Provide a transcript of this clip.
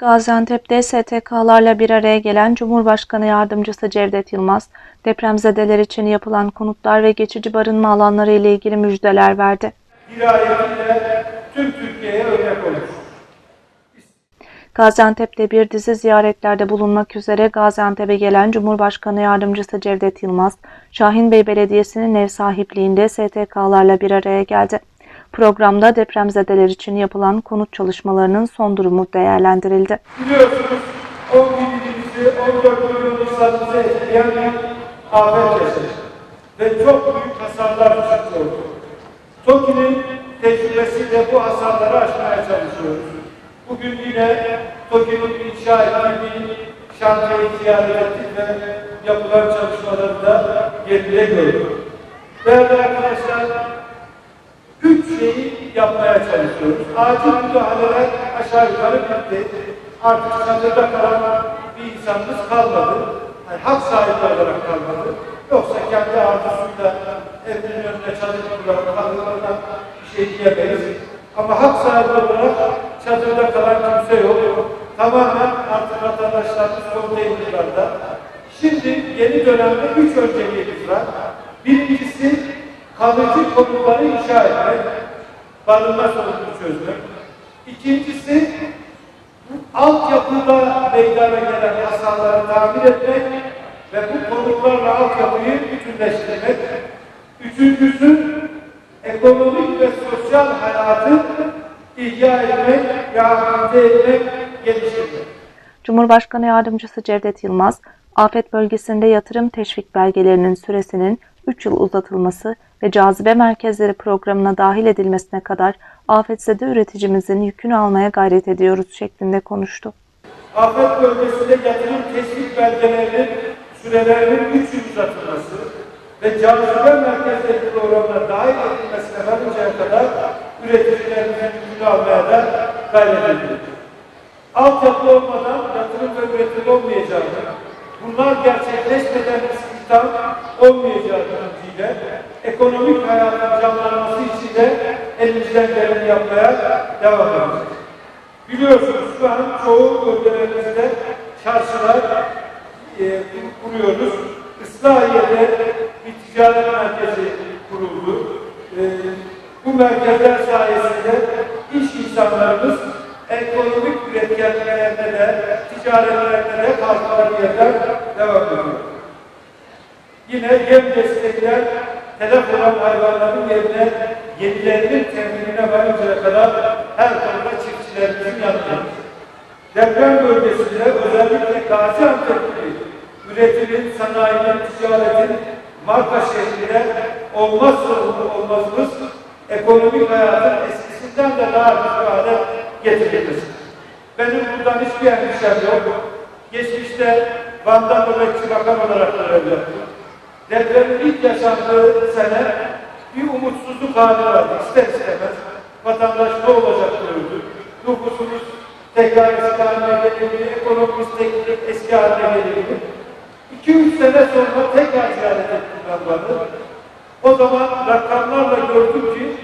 Gaziantep'te STK'larla bir araya gelen Cumhurbaşkanı Yardımcısı Cevdet Yılmaz, depremzedeler için yapılan konutlar ve geçici barınma alanları ile ilgili müjdeler verdi. tüm Türkiye'ye örnek. Gaziantep'te bir dizi ziyaretlerde bulunmak üzere Gaziantep'e gelen Cumhurbaşkanı Yardımcısı Cevdet Yılmaz, Şahinbey Belediyesi'nin ev sahipliğinde STK'larla bir araya geldi. Programda depremzedeler için yapılan konut çalışmalarının son durumu değerlendirildi. Biliyorsunuz 10 binimizi, 14 milyon insanımızı etkileyen bir afet. Ve çok büyük hasarlar ortaya. TOKİ'nin tecrübesiyle bu hasarları aşmaya çalışıyoruz. Bugün yine TOKİ'nin inşa ettiği şantiyeyi ziyaret ettik ve yapılan çalışmaları da yerinde gördük. Değerli arkadaşlar, şeyi yapmaya çalışıyoruz. Acil müdahaleler aşağı yukarı bitti. Artık çadırda kalan bir insanımız kalmadı. Yani hak sahibi olarak kalmadı. Yoksa kendi arzusuyla evinin önüne çadır kurulan, kalkılarına bir şey diyemeyiz. Ama hak sahibi olarak çadırda kalan kimse yok. Tamamen artık vatandaşlarımız konteynerlarda. Şimdi yeni dönemde üç önceliğimiz var. Birincisi kalıcı konutları inşa etmek, barınma sorununu çözmek. İkincisi, altyapıda meydana gelen hasarları tamir etmek ve bu konutlarla altyapıyı bütünleştirmek. Üçüncüsü, ekonomik ve sosyal hayatı ihya etmek, rehabilite etmek, geliştirmek. Cumhurbaşkanı Yardımcısı Cevdet Yılmaz, afet bölgesinde yatırım teşvik belgelerinin süresinin 3 yıl uzatılması ve cazibe merkezleri programına dahil edilmesine kadar afetzede üreticimizin yükünü almaya gayret ediyoruz şeklinde konuştu. Afet bölgesinde yatırım teşvik belgelerinin sürelerinin 3 yıl uzatılması ve cazibe merkezleri programına dahil edilmesine varıncaya kadar üreticilerimizin yükünü almaya da gayret ediyoruz. Altyapı olmadan yatırım ve üretim olmayacağını, bunlar gerçekleşmeden istihdam olmayacağı bilinciyle ekonomik hayatın canlanması için de elimizden geleni yapmaya devam edeceğiz. Biliyorsunuz şu an çoğu bölgelerimizde çarşılar e, kuruyoruz. Islahiye'de bir ticaret merkezi kuruldu. E, bu merkezler sayesinde iş insanlarımız ekonomik üretkenliklerinde de, ticaretlerinde de kalktıkları yerden devam. Yine yem destekler telef olan hayvanların yerine yenilerinin teminine varıncaya kadar her konuda çiftçilerimizin yanındayız. Deprem bölgesinde özellikle Gaziantep gibi üretimin, sanayinin, ticaretin marka şehrinde olmazsa olmazımız ekonomik hayatın eskisinden de daha güçlü hale getirilmesi. Benim buradan hiçbir endişem yok. Geçmişte Van'da nöbetçi bakan olarak görev yaptım. Depremin ilk yaşandığı sene bir umutsuzluk hali vardı. İster istemez vatandaş ne olacak diyordu. Nüfusumuz tekrar eski haline gelebilir, ekonomimiz tekrar eski haline gelebilir. İki üç sene sonra tekrar ziyaret ettim ben Van'ı. O zaman rakamlarla gördüm ki